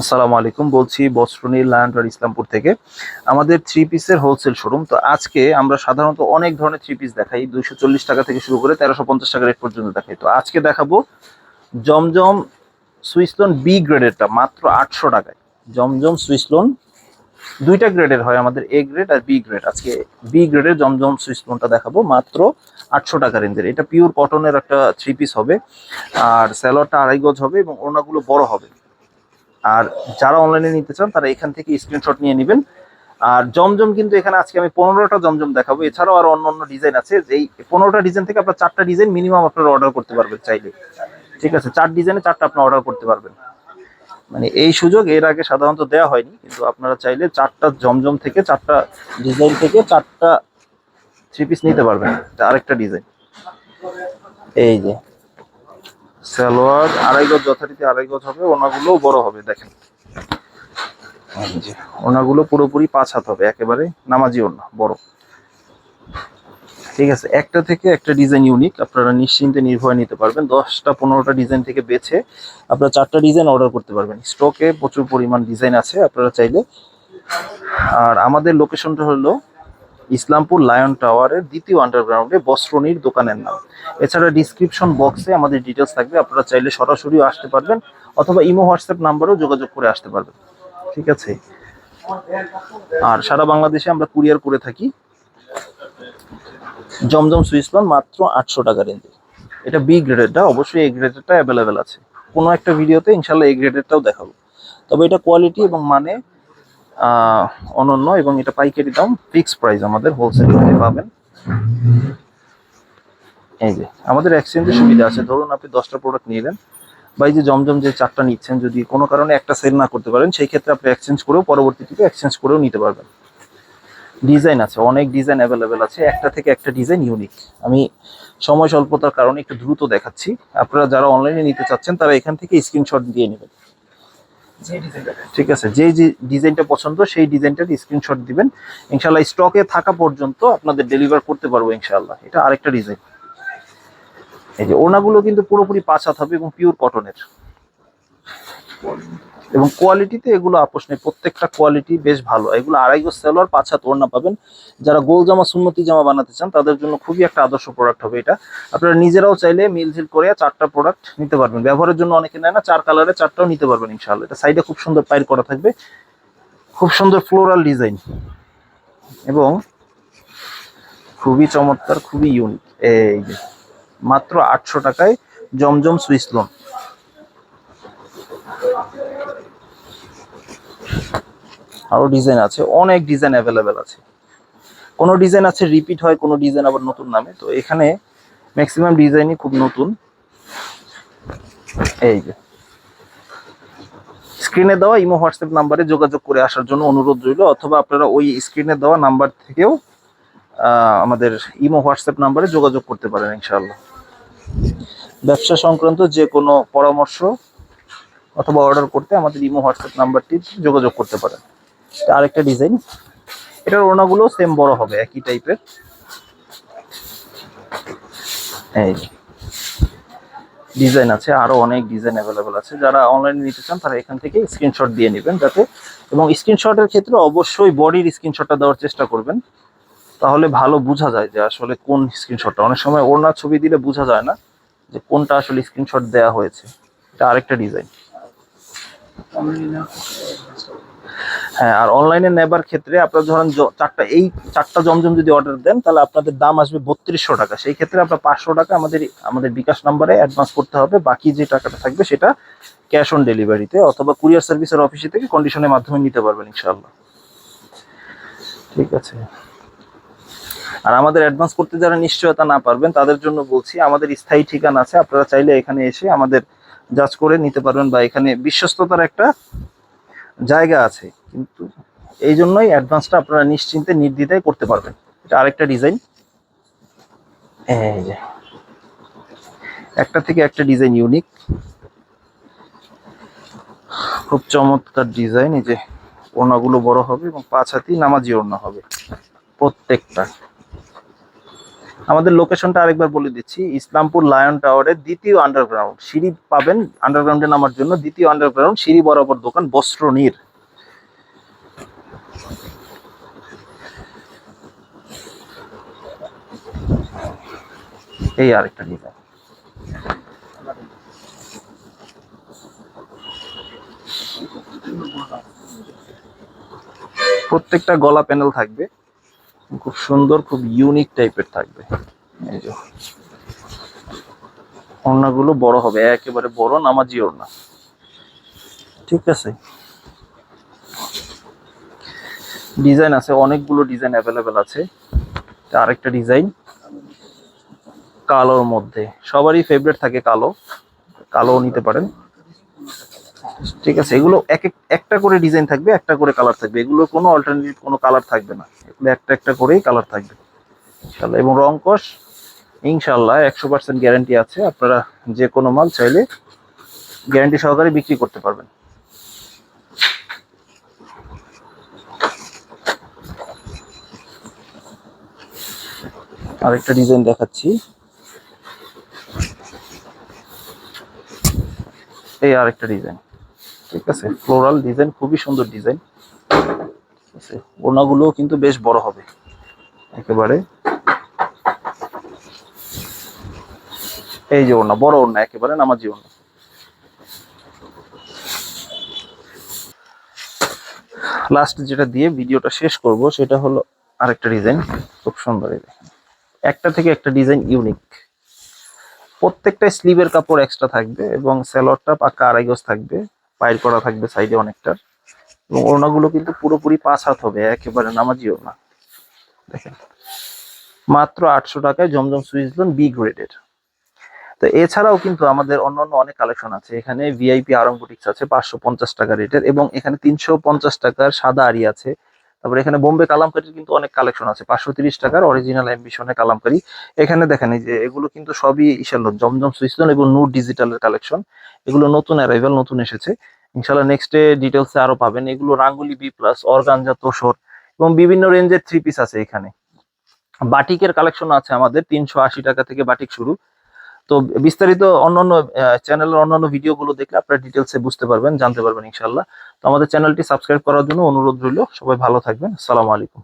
আসসালামু আলাইকুম, বলছি বস্ত্রনী ল্যান্ড আর ইসলামপুর থেকে। আমাদের থ্রি পিসের হোলসেল শোরুম তো আজকে আমরা সাধারণত অনেক ধরনের থ্রি পিস দেখাই, দুইশো চল্লিশ টাকা থেকে শুরু করে তেরোশো পঞ্চাশ টাকা রেট পর্যন্ত দেখাই। তো আজকে দেখাবো জমজম সুইসলোন বি গ্রেডেরটা মাত্র আটশো টাকায়। জমজম সুইসলোন দুইটা গ্রেডের হয় আমাদের এ গ্রেড আর বি গ্রেড আজকে বি গ্রেডের জমজম সুইসলোনটা দেখাবো, মাত্র আটশো টাকা রেঞ্জের। এটা পিওর কটনের একটা থ্রি পিস হবে, আর স্যালোয়ারটা আড়াই গজ হবে এবং ওড়নাগুলো বড় হবে। আর যারা অনলাইনে নিতে চান, তারা এখান থেকে স্ক্রিনশট নিয়ে নেবেন। আর জমজম কিন্তু এখানে আজকে আমি পনেরোটা জমজম দেখাবো। এছাড়াও আরও অন্য অন্য ডিজাইন আছে। এই পনেরোটা ডিজাইন থেকে আপনার চারটা ডিজাইন মিনিমাম আপনারা অর্ডার করতে পারবেন চাইলে। ঠিক আছে, চার ডিজাইনে চারটা আপনি অর্ডার করতে পারবেন। মানে এই সুযোগ এর আগে সাধারণত দেওয়া হয়নি, কিন্তু আপনারা চাইলে চারটা জমজম থেকে চারটা ডিজাইন থেকে চারটা থ্রি পিস নিতে পারবেন। আরেকটা ডিজাইন এই যে সালোয়ার, আড়াই গজ যথারীতি আড়াই গজ হবে, ওনাগুলো বড় হবে, দেখেন। ওনাগুলো পুরোপুরি পাঁচ হাত হবে, একেবারে নামাজি ওনা বড়। ঠিক আছে, একটা থেকে একটা ডিজাইন ইউনিক, আপনারা নিশ্চিন্তে নির্ভয় নিতে পারবেন। দশটা, পনেরোটা ডিজাইন থেকে বেছে আপনারা চারটা ডিজাইন অর্ডার করতে পারবেন। স্টকে প্রচুর পরিমাণ ডিজাইন আছে, আপনারা চাইলে। আর আমাদের লোকেশনটা হলো ইসলামপুর লায়ন টাওয়ারের দ্বিতীয় আন্ডারগ্রাউন্ডে বস্ত্রনীর দোকানের নাম। এছাড়া ডিসক্রিপশন বক্সে আমাদের ডিটেলস থাকবে, আপনারা চাইলে সরাসরিও আসতে পারবেন, অথবা ইমো, হোয়াটসঅ্যাপ নাম্বারেও যোগাযোগ করে আসতে পারবেন। ঠিক আছে? আর সারা বাংলাদেশে আমরা কুরিয়ার করে থাকি। জমজম সুইসলন মাত্র আটশো টাকা রেঞ্জে এটা বি গ্রেডেরটা অবশ্যই এ গ্রেডেরটা অ্যাভেলেবেল আছে। কোনো একটা ভিডিওতে ইনশাল্লাহ এ গ্রেডেরটাও দেখাবো। তবে এটা কোয়ালিটি এবং মানে অনন্য এবং এটা পাইকারি দাম ফিক্স প্রাইস আমাদের হোলসেল পাবেন। এই যে, আমাদের এক্সচেঞ্জের সুবিধা আছে। ধরুন আপনি দশটা প্রোডাক্ট নিলেন, বা এই যে জমজম যে চারটা নিচ্ছেন, যদি কোনো কারণে একটা সেল না করতে পারেন, সেই ক্ষেত্রে আপনি এক্সচেঞ্জ করেও পরবর্তীতে এক্সচেঞ্জ করেও নিতে পারবেন। ডিজাইন আছে, অনেক ডিজাইন অ্যাভেলেবেল আছে। একটা থেকে একটা ডিজাইন ইউনিক আমি সময় স্বল্পতার কারণে একটু দ্রুত দেখাচ্ছি। আপনারা যারা অনলাইনে নিতে চাচ্ছেন, তারা এখান থেকে স্ক্রিনশট দিয়ে নেবেন। ঠিক আছে যে যে ডিজাইনটা পছন্দ সেই ডিজাইনটার স্ক্রিনশট দিবেন। ইনশাল্লাহ স্টকে থাকা পর্যন্ত আপনাদের ডেলিভার করতে পারব ইনশাল্লাহ এটা আরেকটা ডিজাইন এই যে ওনাগুলো কিন্তু পুরোপুরি পাঁচ হাত হবে এবং পিওর কটনের এবং কোয়ালিটিতে এগুলো আপোষ নেই। প্রত্যেকটা কোয়ালিটি বেশ ভালো। এগুলো আড়াই গজ সেলোয়ার, পাঁচ হাত ওড়না পাবেন। যারা গোল জামা, সুন্নতি জামা বানাতে চান, তাদের জন্য খুবই একটা আদর্শ প্রোডাক্ট হবে এটা। আপনারা নিজেরাও চাইলে মিলঝিল করে চারটা প্রোডাক্ট নিতে পারবেন। ব্যবহারের জন্য অনেকে নেয় না, চার কালারে চারটাও নিতে পারবেন ইনশাআল্লাহ। এটা সাইডে খুব সুন্দর পাইর করা থাকবে। খুব সুন্দর ফ্লোরাল ডিজাইন এবং খুবই চমৎকার, খুবই ইউনিক এই মাত্র আটশো টাকায় জমজম সুইস লোন আরও ডিজাইন আছে, অনেক ডিজাইন অ্যাভেলেবেল আছে। কোনো ডিজাইন আছে রিপিট হয়, কোনো ডিজাইন আবার নতুন নামে। তো এখানে ম্যাক্সিমাম ডিজাইনই খুব নতুন। এই যে। স্ক্রিনে দেওয়া ইমো, হোয়াটসঅ্যাপ নাম্বারে যোগাযোগ করে আসার জন্য অনুরোধ রইল, অথবা আপনারা ওই স্ক্রিনে দেওয়া নাম্বার থেকেও আমাদের ইমো, হোয়াটসঅ্যাপ নাম্বারে যোগাযোগ করতে পারেন, ইনশাআল্লাহ। ব্যবসা সংক্রান্ত যে কোনো পরামর্শ অথবা অর্ডার করতে আমাদের ইমো, হোয়াটসঅ্যাপ নাম্বারটি যোগাযোগ করতে পারেন। আরেকটা ডিজাইন। এটার ওড়নাগুলো সেম বড় হবে, একই টাইপের এই ডিজাইন আছে, আরও অনেক ডিজাইন অ্যাভেলেবেল আছে। যারা অনলাইনে নিতে চান, তারা এখান থেকে স্ক্রিনশট দিয়ে নেবেন যাতে। এবং স্ক্রিনশটের ক্ষেত্রে অবশ্যই বডির স্ক্রিনশটটা দেওয়ার চেষ্টা করবেন। তাহলে ভালো বোঝা যায় যে আসলে কোন স্ক্রিনশটটা অনেক সময় ওড়নার ছবি দিলে বোঝা যায় না যে কোনটা আসলে স্ক্রিনশট দেওয়া হয়েছে। এটা আরেকটা ডিজাইন। হ্যাঁ আর অনলাইনে নেবার ক্ষেত্রে আপনার ধরেন চারটা এই চারটা জমজম যদি অর্ডার দেন, তাহলে আপনাদের দাম আসবে বত্রিশশো টাকা। সেই ক্ষেত্রে আপনার পাঁচশো টাকা আমাদের আমাদের বিকাশ নাম্বারে অ্যাডভান্স করতে হবে। বাকি যে টাকাটা থাকবে সেটা ক্যাশ অন ডেলিভারিতে অথবা কুরিয়ার সার্ভিসের অফিসে থেকে কন্ডিশনের মাধ্যমে নিতে পারবেন ইনশাআল্লাহ। ঠিক আছে। আর আমাদের অ্যাডভান্স করতে যারা নিশ্চয়তা না পারবেন, তাদের জন্য বলছি, আমাদের স্থায়ী ঠিকানা আছে। আপনারা চাইলে এখানে এসে আমাদের যাচ করে নিতে পারবেন বা এখানে বিশ্বস্ততার একটা জায়গা আছে, কিন্তু এই জন্যই অ্যাডভান্সটা আপনারা নিশ্চিন্তে নির্দ্বিধায় করতে পারবেন। এটা আরেকটা ডিজাইন একটা থেকে একটা ডিজাইন ইউনিক খুব চমৎকার ডিজাইন এই যে ওড়নাগুলো বড় হবে এবং পাঁচ হাতি নামাজি ওড়না হবে। প্রত্যেকটা। আমাদের লোকেশনটা আরেকবার বলে দিচ্ছি, ইসলামপুর লায়ন টাওয়ারের দ্বিতীয় আন্ডারগ্রাউন্ড সিঁড়ি পাবেন আন্ডারগ্রাউন্ডে নামার জন্য দ্বিতীয় আন্ডারগ্রাউন্ড সিঁড়ি বরাবর দোকান বস্ত্রনীর এই আরেকটা ডিজাইন প্রত্যেকটা গলা প্যানেল থাকবে। খুব সুন্দর, খুব ইউনিক টাইপের থাকবে। এই যে। ওড়নাগুলো বড় হবে, একেবারে বড় নামাজি ওড়না। ঠিক আছে? ডিজাইন আছে, অনেকগুলো ডিজাইন অ্যাভেলেবেল আছে। আরেকটা ডিজাইন, কালোর মধ্যে। সবারই ফেভারিট থাকে কালো। কালো নিতে পারেন। ঠিক আছে, এগুলো এক এক একটা করে ডিজাইন থাকবে, একটা করে কালার থাকবে। এগুলো কোনো অল্টারনেটিভ কোনো কালার থাকবে না। এগুলো একটা একটা করেই কালার থাকবে। ইনশাল্লাহ এবং রং কস ইনশাল্লাহ একশো পার্সেন্ট গ্যারান্টি আছে। আপনারা যে কোনো মাল চাইলে গ্যারান্টি সহকারে বিক্রি করতে পারবেন। আরেকটা ডিজাইন দেখাচ্ছি। এই আরেকটা ডিজাইন ঠিক আছে? ফ্লোরাল ডিজাইন খুবই সুন্দর ডিজাইন ঠিক আছে? ওনাগুলোও কিন্তু বেশ বড় হবে। একেবারে। এই যে ওড়না, বড় ওড়না, একেবারে নামাজি ওড়না। লাস্ট যেটা দিয়ে ভিডিওটা শেষ করব, সেটা হলো আরেকটা ডিজাইন খুব সুন্দর দেখেন। একটা থেকে একটা ডিজাইন ইউনিক প্রত্যেকটা স্লিভের কাপড় এক্সট্রা থাকবে এবং স্যালোয়ারটা পাকা আড়াই গজ থাকবে। পায়ের করা থাকবে সাইডে অনেকটা। এবং ওড়নাগুলো কিন্তু পুরোপুরি পাঁচ হাত হবে, একেবারে নামাজি ওড়না। দেখেন। মাত্র আটশো টাকায় জমজম সুইচ লোন বি গ্রেডের তো এছাড়াও কিন্তু আমাদের অন্যান্য অনেক কালেকশন আছে। এখানে ভিআইপি আরং বুটিক্স আছে, পাঁচশো পঞ্চাশ টাকা রেটের এবং এখানে তিনশো পঞ্চাশ টাকার সাদা আড়ি আছে। তারপরে এখানে বোম্বে কালামকারির কিন্তু অনেক কালেকশন আছে। পাঁচশো তিরিশ টাকার অরিজিনাল অ্যাম্বিশনের কালামকারি। এখানে দেখেন এই যে এগুলো কিন্তু সবই ইশাল জমজম সুইসলন এবং নূর ডিজিটালের কালেকশন এগুলো নতুন অ্যারাইভাল নতুন এসেছে। ইনশাল্লাহ নেক্সট ডিটেলসে আরও পাবেন। এগুলো রাঙ্গুলি বি প্লাস অর্গানজা, তোষর এবং বিভিন্ন রেঞ্জের থ্রি পিস আছে এখানে। বাটিকের কালেকশন আছে আমাদের। তিনশো আশি টাকা থেকে বাটিক শুরু। তো বিস্তারিত অন্যান্য চ্যানেলের অন্যান্য ভিডিওগুলো দেখলে আপনারা ডিটেলসে বুঝতে পারবেন, জানতে পারবেন ইনশাল্লাহ তো আমাদের চ্যানেলটি সাবস্ক্রাইব করার জন্য অনুরোধ রইল, সবাই ভালো থাকবেন, আসসালামু আলাইকুম।